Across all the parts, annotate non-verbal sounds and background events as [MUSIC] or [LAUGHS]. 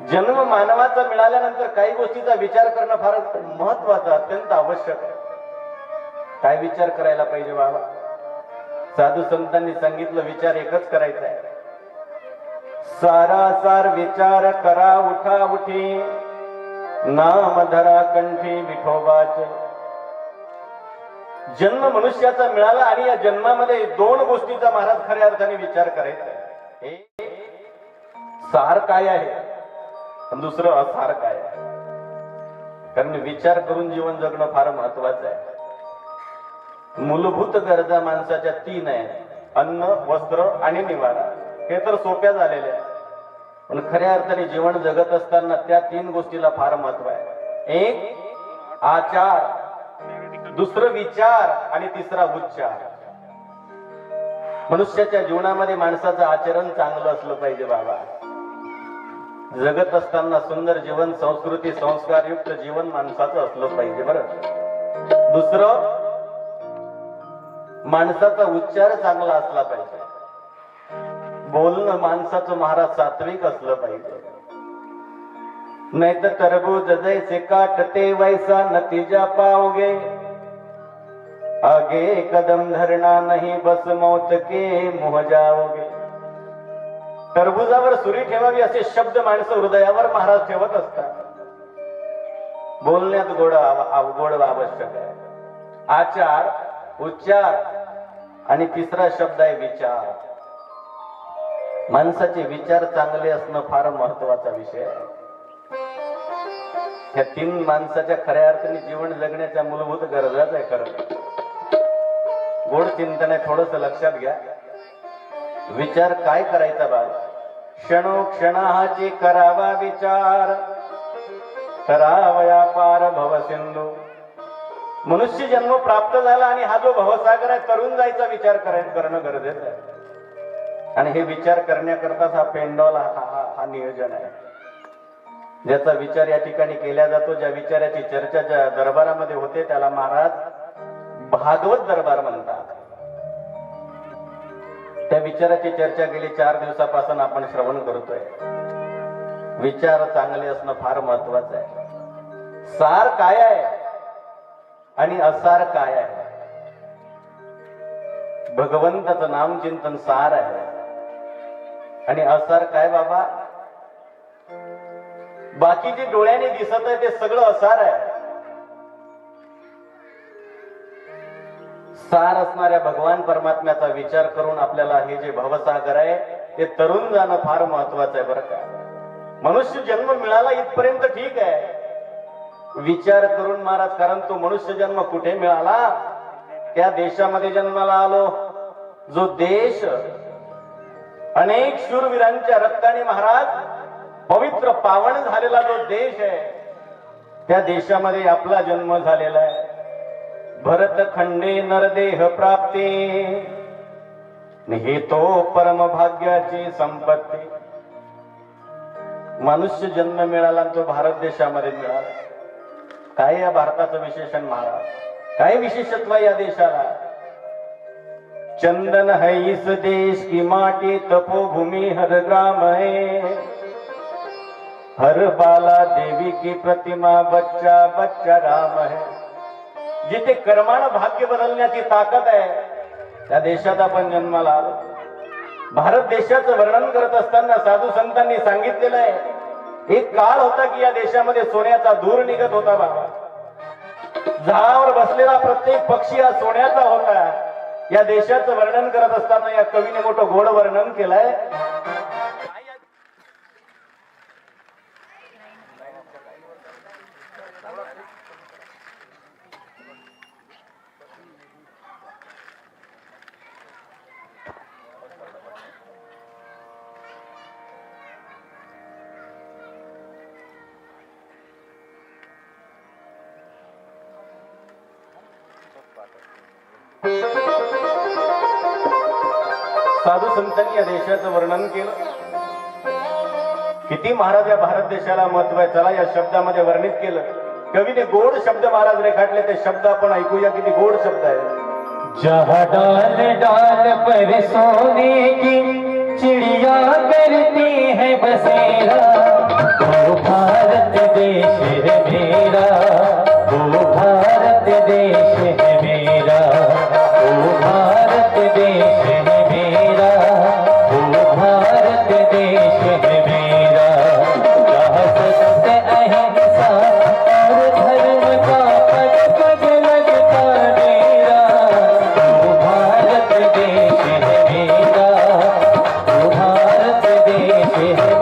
जन्म मानवाचा मिळाल्यानंतर काही गोष्टीचा विचार करणं फार महत्वाचं अत्यंत आवश्यक आहे. काय विचार करायला पाहिजे बाबा? साधू संतांनी सांगितलं विचार एकच करायचा आहे. सारासार विचार करा उठा उठी. नाम धरा कंठी विठोबाच. जन्म मनुष्याचा मिळाला आणि या जन्मामध्ये दोन गोष्टीचा महाराज खऱ्या अर्थाने विचार करायचा आहे. सार काय आहे? आणि दुसरं असार काय कारण विचार करून जीवन जगणं फार महत्वाचं आहे. मूलभूत गरजा माणसाच्या तीन आहेत. अन्न वस्त्र आणि निवारा. हे तर सोप्या झालेल्या आहे पण खऱ्या अर्थाने जीवन जगत असताना त्या तीन गोष्टीला फार महत्त्व आहे. एक आचार. दुसरं विचार. आणि तिसरा उच्चार. मनुष्याच्या जीवनामध्ये माणसाचं आचरण चांगलं असलं पाहिजे बाबा. जगत असताना सुंदर जीवन संस्कृती संस्कारयुक्त जीवन माणसाचं असलं पाहिजे बरं. दुसरं माणसाचा उच्चार चांगला असला पाहिजे. बोलणं माणसाचं महाराज सात्विक असलं पाहिजे. नाहीतर तरबूज जैसे काटते वैसा नतीजा पाओगे आगे कदम धरना नाही बस मौत के मुह जाओगे टरबुजावर सुरी ठेवावी असे शब्द माणसं हृदयावर महाराज ठेवत असतात. बोलण्यात गोड गोड आवश्यक आहे. आचार उच्चार आणि तिसरा शब्द आहे विचार. माणसाचे विचार चांगले असणं फार महत्त्वाचा विषय. आहे ह्या तीन माणसाच्या खऱ्या अर्थाने जीवन जगण्याच्या मूलभूत गरजाच आहे खरं गोड चिंतन आहे थोडस लक्षात घ्या. विचार काय करायचा बाळ? क्षणोक्षणाची करावा विचार. करावया पार भवसिंधू मनुष्य जन्म प्राप्त झाला आणि हा जो भवसागर आहे तरुण जायचा विचार करणं गरजेचं आहे. आणि हे विचार करण्याकरताच हा पेंडॉल हा हा- हा नियोजन आहे. ज्याचा विचार या ठिकाणी केला जातो ज्या विचाराची चर्चा ज्या दरबारामध्ये होते त्याला महाराज भागवत दरबार म्हणतात. त्या विचाराची चर्चा गेली चार दिवसापासून आपण श्रवण करतोय. विचार चांगले असणं फार महत्वाचं आहे. सार काय आहे? आणि असार काय आहे? भगवंताचं नामचिंतन सार आहे. आणि असार काय बाबा? बाकी जे डोळ्याने दिसत आहे ते सगळं असार आहे. सार असणाऱ्या भगवान परमात्म्याचा विचार करून आपल्याला हे जे भवसागर आहे ते तरुण जाणं फार महत्वाचं आहे बरं का. मनुष्य जन्म मिळाला इथपर्यंत ठीक आहे. विचार करून महाराज कारण तो मनुष्य जन्म कुठे मिळाला? त्या देशामध्ये जन्माला आलो. जो देश अनेक शूरवीरांच्या रक्ताने महाराज पवित्र पावन झालेला जो देश आहे त्या देशामध्ये आपला जन्म झालेला आहे. भरत खंडे नरदेह प्राप्ती. हे तो परम भाग्याची संपत्ती. मनुष्य जन्म मिळाला तो भारत देशामध्ये मिळाला. काय या भारताचं विशेषण महाराज? काय विशेषत्व या देशाला? चंदन है इस देश की माटी तपोभूमि हर ग्राम है. हर बाला देवी की प्रतिमा बच्चा बच्चा राम है. जिथे कर्मानं भाग्य बदलण्याची ताकद आहे त्या देशात आपण जन्माला आलो. भारत देशाचं वर्णन करत असताना साधू संतांनी सांगितलेलं आहे एक काळ होता की या देशामध्ये सोन्याचा धूर निघत होता बाबा. झाडावर बसलेला प्रत्येक पक्षी हा सोन्याचा होता. या देशाचं वर्णन करत असताना या कवीने मोठं गोड वर्णन केलंय. साधू संतांनी या देशाचं वर्णन केलं. किती महाराज या भारत देशाला महत्त्व आहे? चला या शब्दामध्ये वर्णित केलं. कवीने गोड शब्द महाराज रेखाटले ते शब्द आपण ऐकूया किती गोड शब्द आहे. जहाँ डाल डाल पर सोने की चिड़िया करती है बसेरा ओ भारत देश है मेरा। देश [LAUGHS]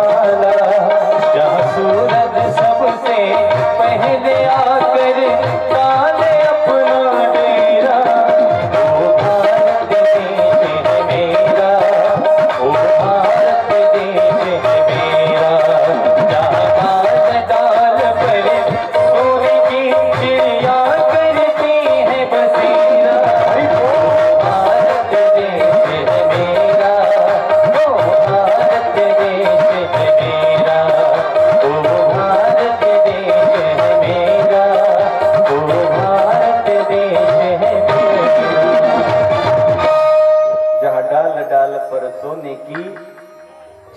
एक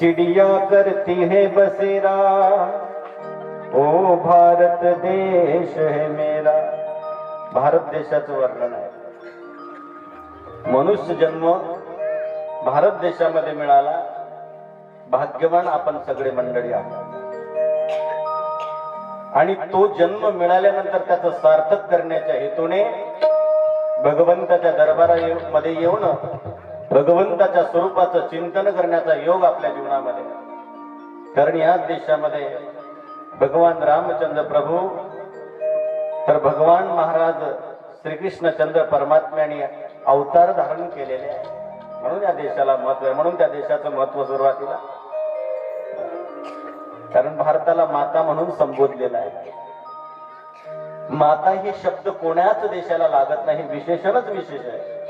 चिड़िया करती है बसेरा। ओ भारत देश है मेरा। भारत देशाचं वर्णन आहे. मनुष्य जन्म भारत देशामध्ये मिळाला. भाग्यवान आपण सगळे मंडळी आहोत. आणि तो जन्म मिळाल्यानंतर त्याचं सार्थक करण्याच्या हेतूने भगवंताच्या दरबारामध्ये येऊन भगवंताच्या स्वरूपाचं चिंतन करण्याचा योग आपल्या जीवनामध्ये. कारण याच देशामध्ये भगवान रामचंद्र प्रभू तर भगवान महाराज श्रीकृष्णचंद्र परमात्म्याने अवतार धारण केलेले आहे म्हणून या देशाला महत्त्व आहे. म्हणून त्या देशाचं महत्त्व सुरुवातीला. कारण भारताला माता म्हणून संबोधलेलं आहे. माता हे शब्द कोण्याच देशाला लागत नाही. विशेषणच विशेष आहे.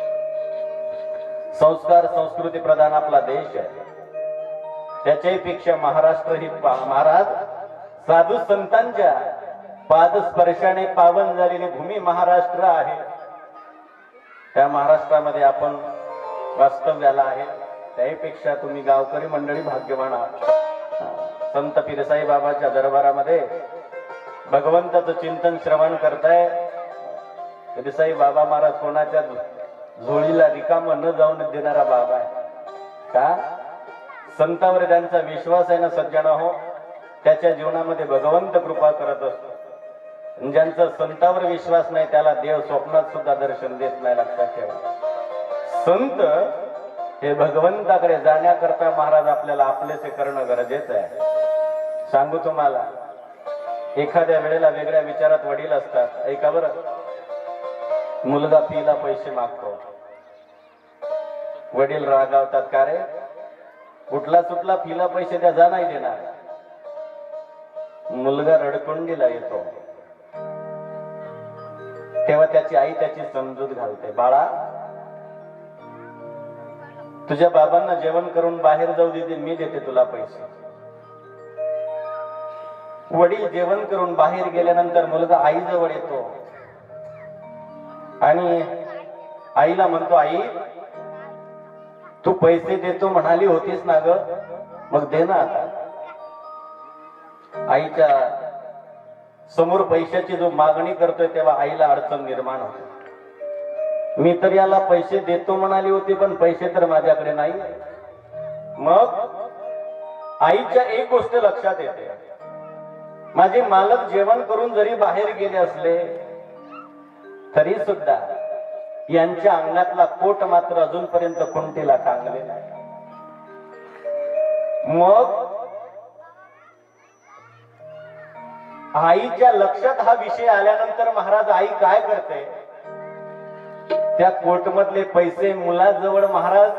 संस्कार संस्कृती प्रधान आपला देश आहे. त्याच्याही पेक्षा महाराष्ट्र ही पा- महाराज साधू संतांच्या पादस्पर्शाने पावन झालेली भूमी महाराष्ट्र आहे. त्या महाराष्ट्रामध्ये आपण वास्तव्याला आहे. त्याहीपेक्षा तुम्ही गावकरी मंडळी भाग्यवान आहात. संत पिरसाई बाबाच्या दरबारामध्ये भगवंताचं चिंतन श्रवण करताय. पिरसाई बाबा महाराज कोणाच्या झोळीला रिकामा न जाऊन देणारा बाबा आहे. का? संतावर त्यांचा विश्वास आहे ना सज्जन हो त्याच्या जीवनामध्ये भगवंत कृपा करत असतो. ज्यांचा संतावर विश्वास नाही त्याला देव स्वप्नात सुद्धा दर्शन देत नाही लक्षात ठेवा. संत हे भगवंताकडे जाण्याकरता महाराज आपल्याला आपलेसे करणं गरजेचं आहे. सांगू तुम्हाला एखाद्या वेळेला वेगळ्या विचारात वडील असतात. ऐका बरं. मुलगा पिला पैसे मागतो. वडील रागावतात का रे? कुठला सुटला पिला पैसे त्याचा नाही देणार. मुलगा रडकुंडीला येतो. तेव्हा त्याची आई त्याची समजूत घालते बाळा तुझ्या बाबांना जेवण करून बाहेर जाऊ देते मी देते तुला पैसे. वडील जेवण करून बाहेर गेल्यानंतर मुलगा आईजवळ येतो. आणि आईला म्हणतो आई तू पैसे देतो म्हणाली होतीस ना ग? मग दे ना आता. आईच्या समोर पैशाची जो मागणी करतोय तेव्हा आईला अडचण निर्माण होते. मी तर याला पैसे देतो म्हणाली होती पण पैसे तर माझ्याकडे नाही. मग आईच्या एक गोष्ट लक्षात येते. माझे मालक जेवण करून जरी बाहेर गेले असले तरी सुद्धा यांच्या अंगातला कोट मात्र अजूनपर्यंत कुंटीला टांगले नाही. मग आईच्या लक्षात हा विषय आल्यानंतर महाराज आई काय करते? त्या कोर्टमधले पैसे मुलाजवळ महाराज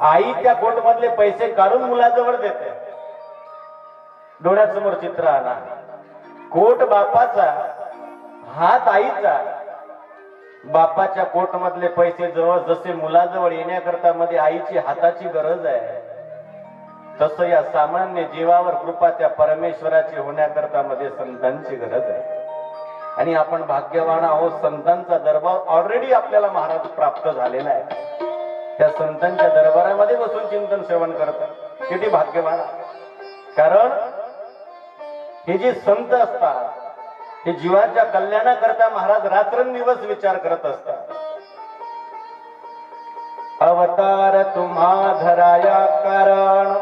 आई त्या कोर्टमधले पैसे काढून मुलाजवळ देते. डोळ्यासमोर चित्र आणा. कोट बापाचा हात आईचा बापाच्या कोर्टमधले पैसे जवळ जसे मुलाजवळ येण्याकरता मध्ये आईची हाताची गरज आहे. तसं या सामान्य जीवावर कृपा त्या परमेश्वराची होण्याकरता मध्ये संतांची गरज आहे. आणि आपण भाग्यवान आहोत संतांचा दरबार ऑलरेडी आपल्याला महाराज प्राप्त झालेला आहे. त्या संतांच्या दरबारामध्ये बसून चिंतन सेवन करतात. किती भाग्यवान. कारण हे जे संत असतात हे जीवाच्या कल्याणाकरता महाराज रात्रंदिवस विचार करत असतात. अवतार तुम्हा धराया कारण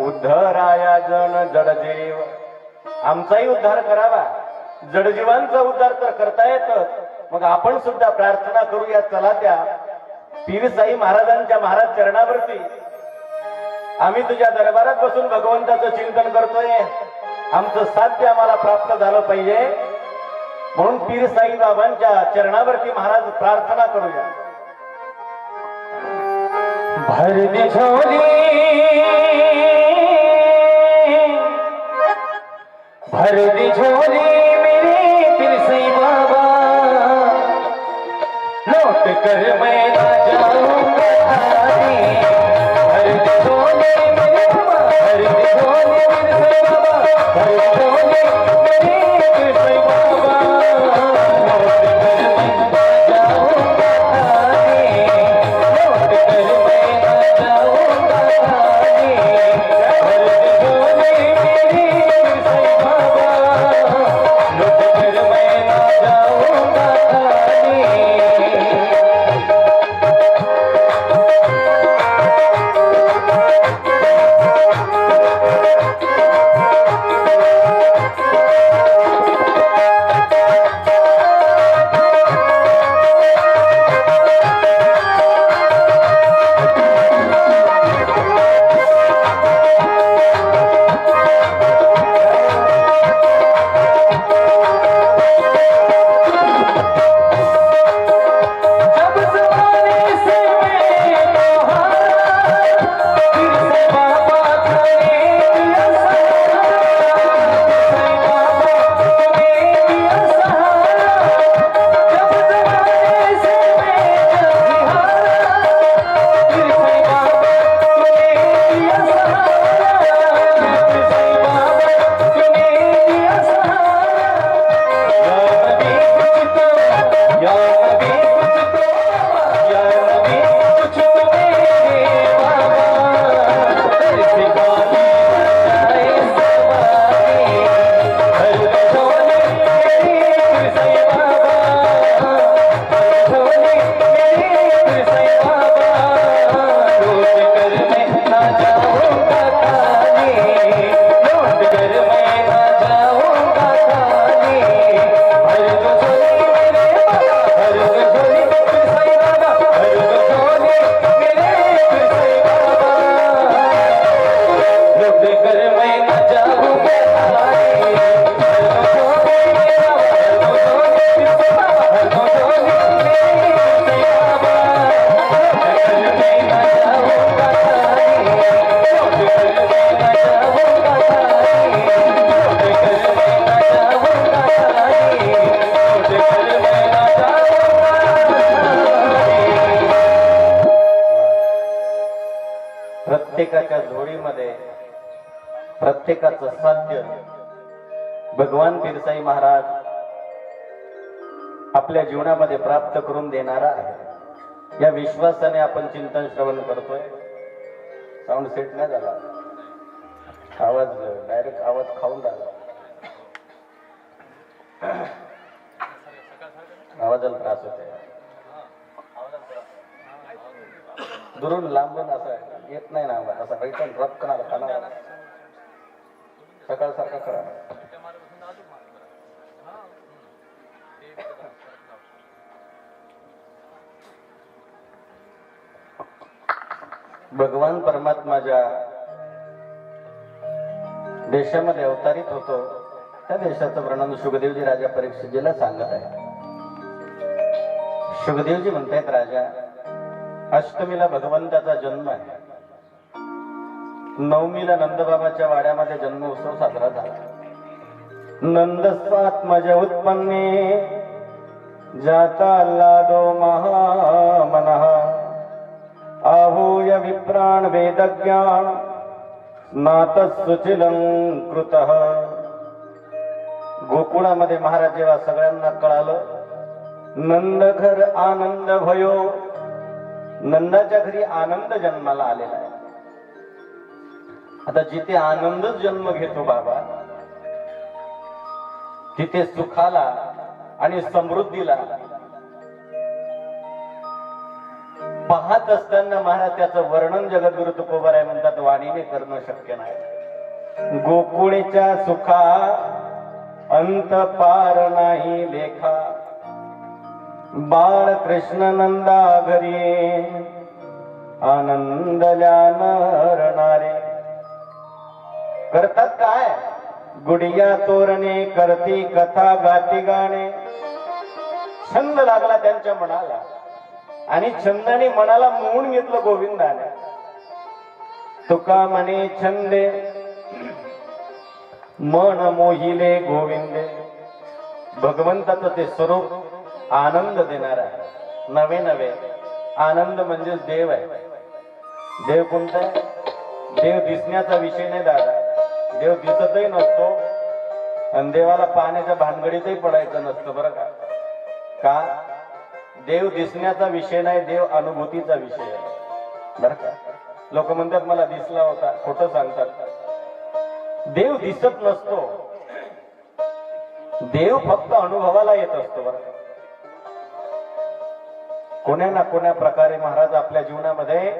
उद्धराया जन जडजीव आमचाही उद्धार करावा. जडजीवांचा उद्धार तर करता येतच. मग आपण सुद्धा प्रार्थना करूया चला त्या. पीरसाई महाराजांच्या महाराज चरणावरती. आम्ही तुझ्या दरबारात बसून भगवंताचं चिंतन करतोय. आमचं साध्य आम्हाला प्राप्त झालं पाहिजे. म्हणून पीर साई बाबांच्या चरणावरती महाराज प्रार्थना करूया. भर दे झोली भर झोली मेरे फिर से बाबा. लौट कर मैं ना जाऊंगा भाग्य भगवान बिरसाई महाराज आपल्या जीवनामध्ये प्राप्त करून देणारा आहे. या विश्वासाने आपण चिंतन श्रवण करतोय. साऊंड सेट नाही झाला. आवाज डायरेक्ट आवाज खाऊन राहिला. आवाजाला त्रास होते दुरून लांबून असं येत नाही ना असा असं रप आला सकाळसारखा करा. भगवान परमात्माच्या देशामध्ये अवतारित होतो त्या देशाचं वर्णन सुखदेवजी राजा परीक्षितजीला सांगत आहे सुखदेवजी म्हणतायत राजा अष्टमीला भगवंताचा जन्म आहे. नवमीला नंदबाबाच्या वाड्यामध्ये जन्मोत्सव साजरा झाला. नंदस्वात्मज उत्पन्ने जाता लादो महामनः. आहूय विप्राण वेदज्ञान स्नातसुचिलं कृतः गोकुळामध्ये महाराज जेव्हा सगळ्यांना कळालं नंदघर आनंद भयो नंदाच्या घरी आनंद जन्माला आलेला. आता जिथे आनंद जन्म घेतो बाबा तिथे सुखाला आणि समृद्धीला पाहत असताना महाराज त्याचं वर्णन जगद्गुरु तुकोबाराय म्हणतात वाणीने करणं शक्य नाही. गोकुळीच्या सुखा अंत पार नाही लेखा. बाळ कृष्ण नंदा घरी आनंदल्या नरणारे करतात काय? गुडिया तोरणे करती कथा गाती गाणे. छंद लागला त्यांच्या मनाला. आणि छंदाने मनाला मोहून घेतलं गोविंदाने. तुका म्हणे छंदे. मन मोहिले गोविंदे. भगवंताचं ते स्वरूप आनंद देणार आहे. नवे नवे. आनंद म्हणजे देव आहे. देव कोणता देव दिसण्याचा विषय नाही दादा. देव दिसतही नसतो आणि देवाला पाण्याच्या भानगडीतही पडायचं नसतं बरं का? का? देव दिसण्याचा विषय नाही देव अनुभूतीचा विषय आहे बरं का? लोक म्हणतात मला दिसला होता. खोटं सांगतात. देव दिसत नसतो. देव फक्त अनुभवाला येत असतो बरं कोण्या ना कोण्या प्रकारे महाराज आपल्या जीवनामध्ये